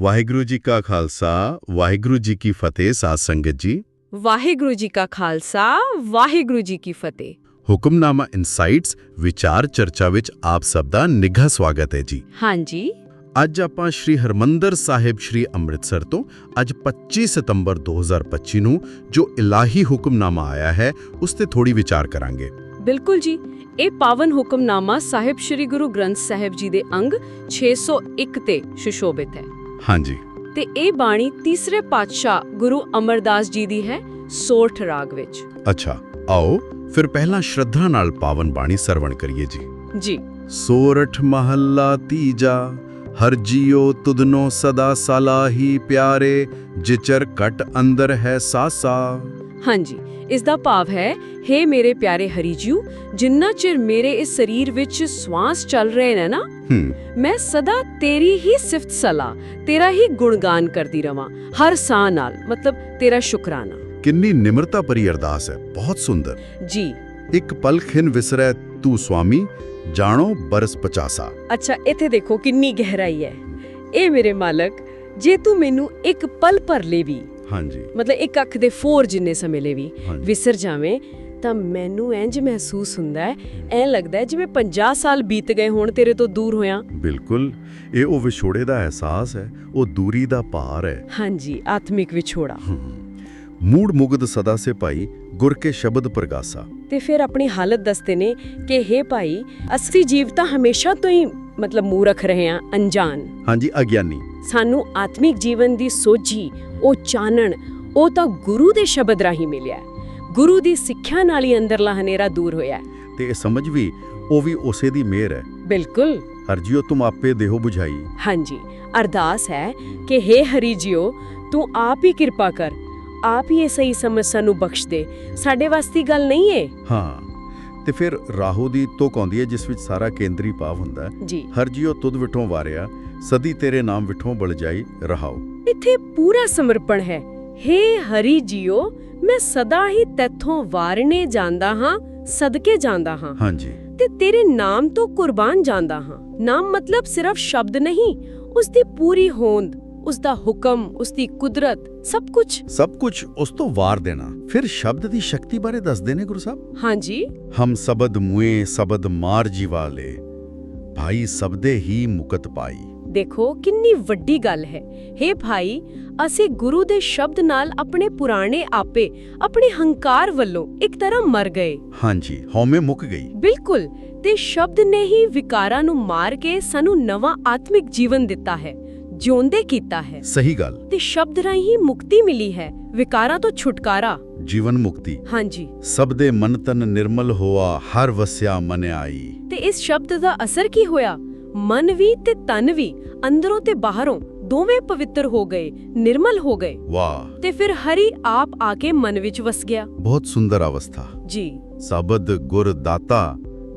ਵਾਹਿਗੁਰੂ ਜੀ ਕਾ ਖਾਲਸਾ ਵਾਹਿਗੁਰੂ ਜੀ ਕੀ ਫਤਿਹ ਸਾਧ ਸੰਗਤ ਜੀ। ਵਾਹਿਗੁਰੂ ਜੀ ਕਾ ਖਾਲਸਾ ਵਾਹਿਗੁਰੂ ਜੀ ਕੀ ਫਤਿਹ। ਹੁਕਮਨਾਮਾ ਇਨਸਾਈਟਸ ਵਿਚਾਰ ਚਰਚਾ ਵਿੱਚ ਆਪ ਸਭ ਦਾ ਨਿੱਘਾ ਸਵਾਗਤ ਹੈ ਜੀ। ਹਾਂਜੀ। ਅੱਜ ਆਪਾਂ ਸ਼੍ਰੀ ਹਰਮੰਦਰ ਸਾਹਿਬ ਸ਼੍ਰੀ ਅੰਮ੍ਰਿਤਸਰ ਤੋਂ ਅੱਜ 25 ਸਤੰਬਰ 2025 ਨੂੰ ਜੋ ਇਲਾਹੀ ਹੁਕਮਨਾਮਾ ਆਇਆ ਹੈ ਉਸ ਤੇ ਥੋੜੀ ਵਿਚਾਰ ਕਰਾਂਗੇ। ਬਿਲਕੁਲ ਜੀ। ਇਹ ਪਾਵਨ ਹੁਕਮਨਾਮਾ ਸਾਹਿਬ ਸ੍ਰੀ ਗੁਰੂ ਗ੍ਰੰਥ ਸਾਹਿਬ ਜੀ ਦੇ ਅੰਗ 601 ਤੇ ਸੁਸ਼ੋਭਿਤ ਹੈ। ਹਾਂਜੀ। ਤੇ ਇਹ ਬਾਣੀ ਤੀਸਰੇ ਪਾਤਸ਼ਾਹ ਗੁਰੂ ਅਮਰਦਾਸ ਜੀ ਦੀ ਹੈ ਸੋਠ ਰਾਗ ਵਿੱਚ। ਅੱਛਾ ਆਓ ਫਿਰ ਪਹਿਲਾਂ ਸ਼ਰਧਾ ਨਾਲ ਪਾਵਨ ਬਾਣੀ ਸਰਵਣ ਕਰੀਏ ਜੀ। ਜੀ। ਸੋਰਠ ਮਹੱਲਾ ਤੀਜਾ ਹਰ ਜੀਓ ਤੁਧਨੋ ਸਦਾ ਸਲਾਹੀ ਪਿਆਰੇ ਜਿਚਰ ਕਟ ਅੰਦਰ ਹੈ ਸਾਸਾ। ਹਾਂਜੀ ਇਸ ਦਾ ਭਾਵ ਹੈ हे ਮੇਰੇ ਪਿਆਰੇ ਹਰੀ ਜੀਓ ਜਿੰਨਾ ਚਿਰ ਮੇਰੇ ਇਸ ਸਰੀਰ ਵਿੱਚ ਸਵਾਸ ਚੱਲ ਰਹੇ ਨੇ ਨਾ ਮੈਂ ਸਦਾ ਤੇਰੀ ਹੀ ਸਿਫਤ ਸਲਾਹ ਤੇਰਾ ਹੀ ਗੁਣਗਾਨ ਕਰਦੀ ਰਵਾਂ ਹਰ ਸਾਹ ਨਾਲ ਮਤਲਬ ਤੇਰਾ ਸ਼ੁਕਰਾਨਾ। ਕਿੰਨੀ ਨਿਮਰਤਾ ਭਰੀ ਅਰਦਾਸ ਹੈ ਬਹੁਤ ਸੁੰਦਰ। ਜੀ। ਇੱਕ ਪਲ ਖਿਨ ਵਿਸਰੈ ਤੂੰ ਸੁਆਮੀ ਜਾਣੋ ਬਰਸ ਪਚਾਸਾ। ਅੱਛਾ ਇੱਥੇ ਦੇਖੋ ਕਿੰਨੀ ਗਹਿਰਾਈ ਹੈ। ਇਹ ਮੇਰੇ ਮਾਲਕ ਜੇ ਤੂੰ ਮੈਨੂੰ ਇੱਕ ਪਲ ਭਰ ਲੈ ਵੀ ਹਾਂਜੀ। ਮਤਲਬ ਇੱਕ ਅੱਖ ਦੇ ਫੋਰ ਜਿੰਨੇ ਸਮੇਂ ਲਈ ਵੀ। ਵਿਸਰ ਜਾਵੇਂ ਤਾਂ ਮੈਨੂੰ ਇੰਜ ਮਹਿਸੂਸ ਹੁੰਦਾ ਹੈ ਐ ਲੱਗਦਾ ਹੈ ਜਿਵੇਂ 50 ਸਾਲ ਬੀਤ ਗਏ ਹੋਣ ਤੇਰੇ ਤੋਂ ਦੂਰ ਹੋਇਆਂ। ਬਿਲਕੁਲ ਇਹ ਉਹ ਵਿਛੋੜੇ ਦਾ ਅਹਿਸਾਸ ਹੈ ਉਹ ਦੂਰੀ ਦਾ ਭਾਰ ਹੈ। ਹਾਂਜੀ ਆਤਮਿਕ ਵਿਛੋੜਾ। ਮੂੜ ਮੁਗਦ ਸਦਾ ਸੇ ਭਾਈ ਗੁਰ ਕੇ ਸ਼ਬਦ ਪ੍ਰਗਾਸਾ। ਤੇ ਫਿਰ ਆਪਣੀ ਹਾਲਤ ਦੱਸਦੇ ਨੇ ਕਿ हे ਭਾਈ ਅਸੀਂ ਜੀਵ ਤਾਂ ਹਮੇਸ਼ਾ ਤੋਂ ਹੀ ਮਤਲਬ ਮੂਰਖ ਰਹੇ ਹਾਂ ਅਣਜਾਣ। ਹਾਂਜੀ ਅਗਿਆਨੀ। ਸਾਨੂੰ ਆਤਮਿਕ ਜੀਵਨ ਦੀ ਸੋਝੀ ਉਹ ਚਾਨਣ ਉਹ ਤਾਂ ਗੁਰੂ ਦੇ ਸ਼ਬਦ ਰਾਹੀਂ ਮਿਲਿਆ। ਗੁਰੂ ਦੀ ਸਿੱਖਿਆ ਨਾਲ ਹੀ ਅੰਦਰਲਾ ਹਨੇਰਾ ਦੂਰ ਹੋਇਆ ਤੇ ਇਹ ਸਮਝ ਵੀ ਉਹ ਵੀ ਉਸੇ ਦੀ ਮਿਹਰ ਹੈ। ਬਿਲਕੁਲ। ਹਰਜੀਓ ਤੁਮ ਆਪੇ ਦੇਹੋ 부ਝਾਈ ਹਾਂਜੀ। ਅਰਦਾਸ ਹੈ ਕਿ हे ਹਰੀਜੀਓ ਤੂੰ ਆਪ ਹੀ ਕਿਰਪਾ ਕਰ। ਆਪ ਹੀ ਇਹ ਸਹੀ ਸਮਝ ਸਾਨੂੰ ਬਖਸ਼ ਦੇ। ਸਾਡੇ ਵਾਸਤੇ ਗੱਲ ਨਹੀਂ ਏ? ਹਾਂ। ਤੇ ਫਿਰ ਰਾਹੋ ਦੀ ਤੋਕ ਆਉਂਦੀ ਹੈ ਜਿਸ ਵਿੱਚ ਸਾਰਾ ਕੇਂਦਰੀ ਭਾਵ ਹੁੰਦਾ ਹੈ। ਜੀ। ਹਰਜੀਓ ਤੁਧ ਵਿਠੋਂ ਵਾਰਿਆ ਸਦੀ ਤੇਰੇ ਨਾਮ ਵਿਠੋਂ ਬਲ ਜਾਈ ਰਹਾਓ। ਇੱਥੇ ਪੂਰਾ ਸਮਰਪਣ ਹੈ। हे ਹਰੀ ਜੀਓ ਮੈਂ ਸਦਾ ਹੀ ਤੈਥੋਂ ਵਾਰਨੇ ਜਾਂਦਾ ਹਾਂ ਸਦਕੇ ਜਾਂਦਾ ਹਾਂ। ਹਾਂਜੀ। ਤੇ ਤੇਰੇ ਨਾਮ ਤੋਂ ਕੁਰਬਾਨ ਜਾਂਦਾ ਹਾਂ। ਨਾਮ ਮਤਲਬ ਸਿਰਫ ਸ਼ਬਦ ਨਹੀਂ ਉਸ ਦੀ ਪੂਰੀ ਹੋਂਦ ਉਸ ਦਾ ਹੁਕਮ ਉਸ ਦੀ ਕੁਦਰਤ ਸਭ ਕੁਝ ਸਭ ਕੁਝ ਉਸ ਤੋਂ ਵਾਰ ਦੇਣਾ। ਫਿਰ ਸ਼ਬਦ ਦੀ ਸ਼ਕਤੀ ਬਾਰੇ ਦੱਸਦੇ ਨੇ ਗੁਰੂ ਸਾਹਿਬ? ਹਾਂਜੀ। ਹਮ ਸਬਦ ਮੁਏ ਸਬਦ ਮਾਰ ਜੀਵਾਲੇ ਭਾਈ ਸਬਦੇ ਹੀ ਮੁਕਤ ਪਾਈ। ਦੇਖੋ ਕਿੰਨੀ ਵੱਡੀ ਗੱਲ ਹੈ। हे ਭਾਈ ਅਸੀਂ ਗੁਰੂ ਦੇ ਸ਼ਬਦ ਨਾਲ ਆਪਣੇ ਪੁਰਾਣੇ ਆਪੇ ਆਪਣੇ ਹੰਕਾਰ ਵੱਲੋਂ ਇੱਕ ਤਰ੍ਹਾਂ ਮਰ ਗਏ। ਹਾਂਜੀ ਹਉਮੈ ਮੁੱਕ ਗਈ। ਬਿਲਕੁਲ ਤੇ ਸ਼ਬਦ ਨੇ ਹੀ ਵਿਕਾਰਾਂ ਨੂੰ ਮਾਰ ਕੇ ਸਾਨੂੰ ਨਵਾਂ ਆਤਮਿਕ ਜੀਵਨ ਦਿੱਤਾ ਹੈ ਜਿਉਂਦੇ ਕੀਤਾ ਹੈ। ਸਹੀ ਗੱਲ। ਤੇ ਸ਼ਬਦ ਰਾਹੀਂ ਹੀ ਮੁਕਤੀ ਮਿਲੀ ਹੈ ਵਿਕਾਰਾਂ ਤੋਂ ਛੁਟਕਾਰਾ। ਜੀਵਨ ਮੁਕਤੀ। ਹਾਂਜੀ। ਸਬਦੇ ਮਨ ਤਨ ਨਿਰਮਲ ਹੋਆ ਹਰ ਵਸਿਆ ਮਨ ਆਈ। ਤੇ ਇਸ ਸ਼ਬਦ ਦਾ ਅਸਰ ਕੀ ਹੋਇਆ? ਮਨ ਵੀ ਤੇ ਤਨ ਵੀ ਅੰਦਰੋਂ ਤੇ ਬਾਹਰੋਂ ਦੋਵੇਂ ਪਵਿੱਤਰ ਹੋ ਗਏ ਨਿਰਮਲ ਹੋ ਗਏ। ਵਾਹ। ਤੇ ਫਿਰ ਹਰੀ ਆਪ ਆ ਕੇ ਮਨ ਵਿੱਚ ਵਸ ਗਿਆ। ਬਹੁਤ ਸੁੰਦਰ ਅਵਸਥਾ। ਜੀ। ਸਬਦ ਗੁਰ ਦਾਤਾ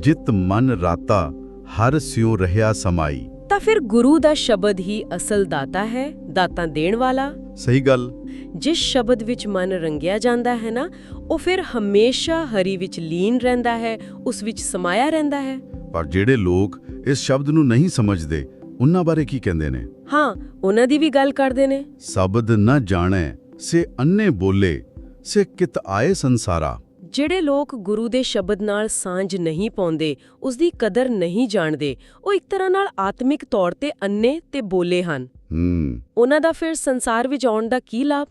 ਜਿਤ ਮਨ ਰਾਤਾ ਹਰ ਸਿਉ ਰਹਿਆ ਸਮਾਈ। ਤਾਂ ਫਿਰ ਗੁਰੂ ਦਾ ਸ਼ਬਦ ਹੀ ਅਸਲ ਦਾਤਾ ਹੈ ਦਾਤਾਂ ਦੇਣ ਵਾਲਾ। ਸਹੀ ਗੱਲ। ਜਿਸ ਸ਼ਬਦ ਵਿੱਚ ਮਨ ਰੰਗਿਆ ਜਾਂਦਾ ਹੈ ਨਾ ਉਹ ਫਿਰ ਹਮੇਸ਼ਾ ਹਰੀ ਵਿੱਚ ਲੀਨ ਰਹਿੰਦਾ ਹੈ ਉਸ ਵਿੱਚ ਸਮਾਇਆ ਰਹਿੰਦਾ ਹੈ। ਪਰ ਜਿਹੜੇ ਲੋਕ ਇਸ ਸ਼ਬਦ ਨੂੰ ਨਹੀਂ ਸਮਝਦੇ ਉਹਨਾਂ ਬਾਰੇ ਕੀ ਕਹਿੰਦੇ ਨੇ? ਹਾਂ ਉਹਨਾਂ ਦੀ ਵੀ ਗੱਲ ਕਰਦੇ ਨੇ। ਸ਼ਬਦ ਨ ਜਾਣੈ ਸੇ ਅੰਨੇ ਬੋਲੇ ਸੇ ਕਿਤ ਆਏ ਸੰਸਾਰਾ। ਜਿਹੜੇ ਲੋਕ ਗੁਰੂ ਦੇ ਸ਼ਬਦ ਨਾਲ ਸਾਂਝ ਨਹੀਂ ਪਾਉਂਦੇ ਉਸ ਦੀ ਕਦਰ ਨਹੀਂ ਜਾਣਦੇ ਉਹ ਇੱਕ ਤਰ੍ਹਾਂ ਨਾਲ ਆਤਮਿਕ ਤੌਰ ਤੇ ਅੰਨੇ ਤੇ ਬੋਲੇ ਹਨ। ਹੂੰ। ਉਹਨਾਂ ਦਾ ਫਿਰ ਸੰਸਾਰ ਵਿੱਚ ਆਉਣ ਦਾ ਕੀ ਲਾਭ?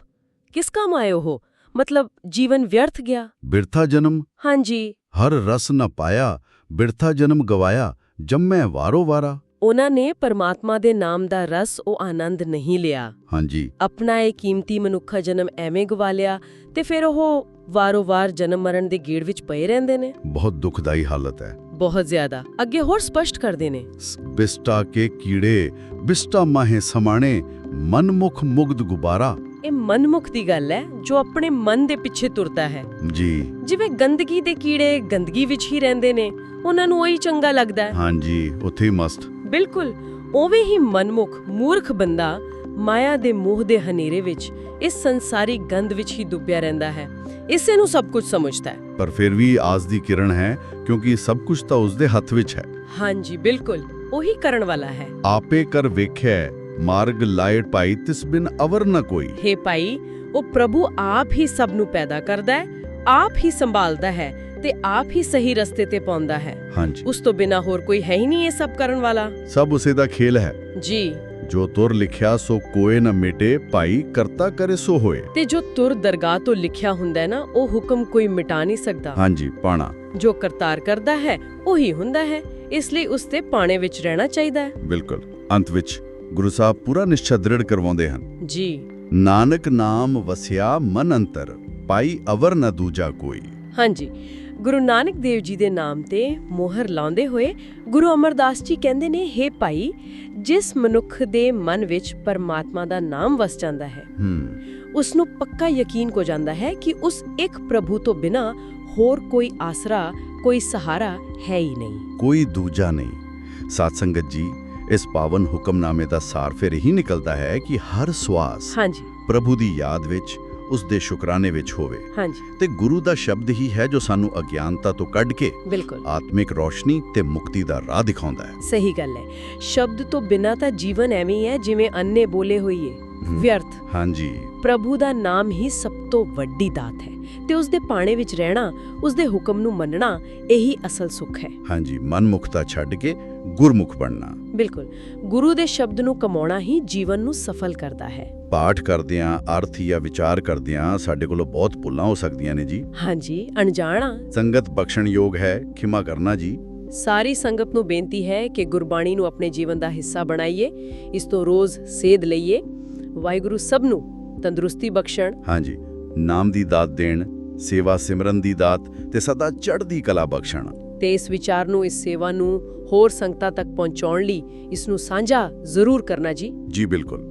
ਕਿਸ ਕੰਮ ਆਏ ਉਹ? ਮਤਲਬ ਜੀਵਨ ਵਿਅਰਥ ਗਿਆ। ਬਿਰਥਾ ਜਨਮ? ਹਾਂਜੀ। ਹਰ ਰਸ ਨ ਪਾਇਆ ਬਿਰਥਾ ਜਨਮ ਗਵਾਇਆ ਜੰਮੈ ਵਾਰੋ ਵਾਰਾ। ਉਹਨਾਂ ਨੇ ਪਰਮਾਤਮਾ ਦੇ ਨਾਮ ਦਾ ਰਸ ਉਹ ਆਨੰਦ ਨਹੀਂ ਲਿਆ। ਹਾਂਜੀ। ਆਪਣਾ ਇਹ ਕੀਮਤੀ ਮਨੁੱਖਾ ਜਨਮ ਐਵੇਂ ਗਵਾ ਲਿਆ ਤੇ ਫਿਰ ਉਹ ਵਾਰੋ-ਵਾਰ ਜਨਮ ਮਰਨ ਦੇ ਗੇੜ ਵਿੱਚ ਪਏ ਰਹਿੰਦੇ ਨੇ। ਬਹੁਤ ਦੁਖਦਾਈ ਹਾਲਤ ਹੈ। ਬਹੁਤ ਜ਼ਿਆਦਾ। ਅੱਗੇ ਹੋਰ ਸਪਸ਼ਟ ਕਰਦੇ ਨੇ। ਬਿਸਟਾ ਕੇ ਕੀੜੇ ਬਿਸਟਾ ਮਾਹੇ ਸਮਾਣੇ ਮਨਮੁਖ ਮੁਗਧ ਗੁਬਾਰਾ। ਇਹ ਮਨਮੁਖ ਦੀ ਗੱਲ ਹੈ ਜੋ ਆਪਣੇ ਮਨ ਦੇ ਪਿੱਛੇ ਤੁਰਦਾ ਹੈ। ਜੀ। ਜਿਵੇਂ ਗੰਦਗੀ ਦੇ ਕੀੜੇ ਗੰਦਗੀ ਵਿੱਚ ਹੀ ਰਹਿੰਦੇ ਨੇ ਉਹਨਾਂ ਨੂੰ ਉਹੀ ਚੰਗਾ ਲੱਗਦਾ ਹੈ। ਹਾਂਜੀ ਉੱਥੇ ਹੀ ਮਸਤ। ਬਿਲਕੁਲ ਉਵੇਂ ਹੀ ਮਨਮੁਖ ਮੂਰਖ ਬੰਦਾ ਮਾਇਆ ਦੇ ਮੋਹ ਦੇ ਹਨੇਰੇ ਵਿੱਚ ਇਸ ਸੰਸਾਰੀ ਗੰਧ ਵਿੱਚ ਹੀ ਡੁੱਬਿਆ ਰਹਿੰਦਾ ਹੈ। ਇਸੇ ਨੂੰ ਸਭ ਕੁਝ ਸਮਝਦਾ ਹੈ। ਪਰ ਫਿਰ ਵੀ ਆਸ ਦੀ ਕਿਰਨ ਹੈ ਕਿਉਂਕਿ ਸਭ ਕੁਝ ਤਾਂ ਉਸ ਦੇ ਹੱਥ ਵਿੱਚ ਹੈ। ਹਾਂਜੀ ਬਿਲਕੁਲ ਉਹੀ ਕਰਨ ਵਾਲਾ ਹੈ। ਆਪੇ ਕਰ ਵੇਖਿਆ ਮਾਰਗ ਲਾਇਟ ਪਾਈ ਤਿਸ ਬਿਨ ਅਵਰ ਨ ਕੋਈ। ਹੇ ਭਾਈ ਉਹ ਪ੍ਰਭੂ ਆਪ ਹੀ ਸਭ ਨੂੰ ਪੈਦਾ ਕਰਦਾ ਹੈ ਆਪ ਹੀ ਸੰਭਾਲਦਾ ਹੈ ਤੇ ਆਪ ਹੀ ਸਹੀ ਰਸਤੇ ਤੇ ਪਾਉਂਦਾ ਹੈ। ਹਾਂਜੀ। ਉਸ ਤੋਂ ਬਿਨਾ ਹੋਰ ਕੋਈ ਹੈ ਹੀ ਨਹੀਂ ਇਹ ਸਭ ਕਰਨ ਵਾਲਾ। ਸਭ ਉਸੇ ਦਾ ਖੇਲ ਹੈ। ਜੀ। ਜੋ ਤੁਰ ਲਿਖਿਆ ਸੋ ਕੋਏ ਨ ਮਿਟੇ ਭਾਈ ਕਰਤਾ ਕਰੇ ਸੋ ਹੋਏ। ਤੇ ਜੋ ਤੁਰ ਦਰਗਾਹ ਤੋਂ ਲਿਖਿਆ ਹੁੰਦਾ ਨਾ ਉਹ ਹੁਕਮ ਕੋਈ ਮਿਟਾ ਨਹੀਂ ਸਕਦਾ। ਹਾਂਜੀ ਪਾਣਾ। ਜੋ ਕਰਤਾਰ ਕਰਦਾ ਹੈ ਉਹੀ ਹੁੰਦਾ ਹੈ। ਇਸ ਲਈ ਉਸ ਤੇ ਪਾਣੇ ਵਿੱਚ ਰਹਿਣਾ ਚਾਹੀਦਾ ਹੈ। ਬਿਲਕੁਲ। ਅੰਤ ਵਿੱਚ ਗੁਰੂ ਸਾਹਿਬ ਪੂਰਾ ਨਿਸ਼ਚੈ ਦ੍ਰਿੜ ਕਰਵਾਉਂਦੇ ਹਨ। ਜੀ। ਨਾਨਕ ਨਾਮ ਵਸਿਆ ਮਨ ਅੰਤਰ ਪਾਈ ਅਵਰ ਨ ਦੂਜਾ ਕੋਈ। ਹਾਂਜੀ। ਗੁਰੂ ਨਾਨਕ ਦੇਵ ਜੀ ਦੇ ਨਾਮ ਤੇ ਮੋਹਰ ਲਾਉਂਦੇ ਹੋਏ ਗੁਰੂ ਅਮਰਦਾਸ ਜੀ ਕਹਿੰਦੇ ਨੇ ਹੇ ਭਾਈ ਜਿਸ ਮਨੁੱਖ ਦੇ ਮਨ ਵਿੱਚ ਪਰਮਾਤਮਾ ਦਾ ਨਾਮ ਵਸ ਜਾਂਦਾ ਹੈ ਹੂੰ। ਉਸ ਨੂੰ ਪੱਕਾ ਯਕੀਨ ਹੋ ਜਾਂਦਾ ਹੈ ਕਿ ਉਸ ਇੱਕ ਪ੍ਰਭੂ ਤੋਂ ਬਿਨਾ ਹੋਰ ਕੋਈ ਆਸਰਾ ਕੋਈ ਸਹਾਰਾ ਹੈ ਹੀ ਨਹੀਂ। ਕੋਈ ਦੂਜਾ ਨਹੀਂ। ਸਾਧ ਸੰਗਤ ਜੀ ਇਸ ਪਾਵਨ ਹੁਕਮਨਾਮੇ ਦਾ ਸਾਰ ਫਿਰ ਇਹੀ ਨਿਕਲਦਾ ਹੈ ਕਿ ਹਰ ਸਵਾਸ ਹਾਂਜੀ। ਪ੍ਰਭੂ ਦੀ ਯਾਦ ਵਿੱਚ ਉਸ ਦੇ ਸ਼ੁਕਰਾਨੇ ਵਿੱਚ ਹੋਵੇ। ਹਾਂਜੀ। ਤੇ ਗੁਰੂ ਦਾ ਸ਼ਬਦ ਹੀ ਹੈ ਜੋ ਸਾਨੂੰ ਅਗਿਆਨਤਾ ਤੋਂ ਕੱਢ ਕੇ ਬਿਲਕੁਲ। ਆਤਮਿਕ ਰੋਸ਼ਨੀ ਤੇ ਮੁਕਤੀ ਦਾ ਰਾਹ ਦਿਖਾਉਂਦਾ ਹੈ। ਸਹੀ ਗੱਲ ਹੈ। ਸ਼ਬਦ ਤੋਂ ਬਿਨਾ ਤਾਂ ਜੀਵਨ ਐਵੇਂ ਹੀ ਹੈ ਜਿਵੇਂ ਅੰਨੇ ਬੋਲੇ ਹੋਈਏ। ਵਿਅਰਥ। ਹਾਂਜੀ। ਪ੍ਰਭੂ ਦਾ ਨਾਮ ਹੀ ਸਭ ਤੋਂ ਵੱਡੀ ਦਾਤ ਹੈ। ਤੇ ਉਸ ਦੇ ਪਾਣੇ ਵਿੱਚ ਰਹਿਣਾ ਉਸ ਦੇ ਹੁਕਮ ਨੂੰ ਮੰਨਣਾ ਇਹੀ ਅਸਲ ਸੁੱਖ ਹੈ। ਹਾਂਜੀ ਮਨਮੁਖਤਾ ਛੱਡ ਕੇ ਗੁਰਮੁਖ ਬਣਨਾ। ਬਿਲਕੁਲ। ਗੁਰੂ ਦੇ ਸ਼ਬਦ ਨੂੰ ਕਮਾਉਣਾ ਹੀ ਜੀਵਨ ਨੂੰ ਸਫਲ ਕਰਦਾ ਹੈ। ਪਾਠ ਕਰਦਿਆਂ ਅਰਥ ਜਾਂ ਵਿਚਾਰ ਕਰਦਿਆਂ ਸਾਡੇ ਕੋਲੋਂ ਬਹੁਤ ਭੁੱਲਾਂ ਹੋ ਸਕਦੀਆਂ ਨੇ ਜੀ। ਹਾਂਜੀ ਅਣਜਾਣਾ ਸੰਗਤ ਬਖਸ਼ਣ ਯੋਗ ਹੈ ਖਿਮਾ ਕਰਨਾ ਜੀ। ਸਾਰੀ ਸੰਗਤ ਨੂੰ ਬੇਨਤੀ ਹੈ ਕਿ ਗੁਰਬਾਣੀ ਨੂੰ ਆਪਣੇ ਜੀਵਨ ਦਾ ਹਿੱਸਾ ਬਣਾਈਏ ਇਸ ਤੋਂ ਰੋਜ਼ ਸੇਧ ਲਈਏ। ਵਾਹਿਗੁਰੂ ਸਭ ਨੂੰ ਤੰਦਰੁਸਤੀ ਬਖਸ਼ਣ। ਹਾਂਜੀ ਨਾਮ ਦੀ ਦਾਤ ਦੇਣ ਸੇਵਾ ਸਿਮਰਨ ਦੀ ਦਾਤ ਤੇ ਸਦਾ ਚੜ੍ਹਦੀ ਕਲਾ ਬਖਸ਼ਣ। ਤੇ ਇਸ ਵਿਚਾਰ ਨੂੰ ਇਸ ਸੇਵਾ ਨੂੰ ਹੋਰ ਸੰਗਤਾਂ ਤੱਕ ਪਹੁੰਚਾਉਣ ਲਈ ਇਸ ਨੂੰ ਸਾਂਝਾ ਜ਼ਰੂਰ ਕਰਨਾ ਜੀ। ਜੀ ਬਿਲਕੁਲ।